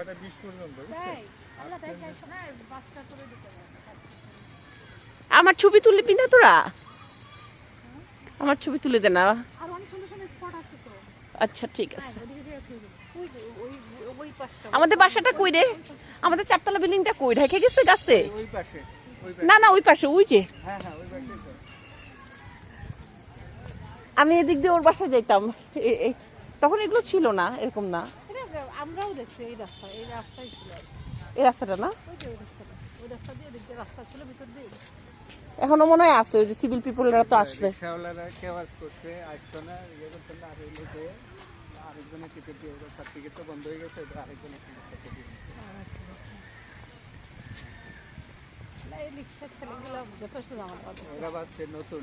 ছয়টা বিশ পর্যন্ত করে দিতে পারে আমার ছবি তুলবি না তোরা? আমার ছবি তুলে দে না। আর অনেক সুন্দর সুন্দর স্পট আছে তো। আচ্ছা ঠিক আছে। হ্যাঁ আমাদের বাসাটা কই রে? আমাদের চারতলা বিল্ডিংটা কই? রেখে গেছে গাছে? ওই পাশে না না ওই পাশে ওই যে। হ্যাঁ হ্যাঁ ওই পাশে তো। আমি এদিক দিয়ে ওর বাসায় এ- তখন এগুলো ছিল না এরকম না। আমরাও দেখছি এই রাস্তা এই রাস্তাই ছিল। এই রাস্তাটা না? ওই রাস্তাটা ওই রাস্তা দিয়ে দিয়ে রাস্তা ছিল ভিতর দিয়ে। এখনও মনে হয় আছে ওই যে সিভিল পিপলরা তো আসলে রিক্সাওয়ালারা কেওয়াজ করছে আসতো না ইয়ে করতো না আর এই লোকে আরেকজনের টিকিট দিয়ে তার টিকিট তো বন্ধ হয়ে গেছে এবার আরেকজনের টিকিট কেটে এই রিক্সার ছেলেগুলো যথেষ্ট জামা পাবে ওরা ভাবছে নতুন।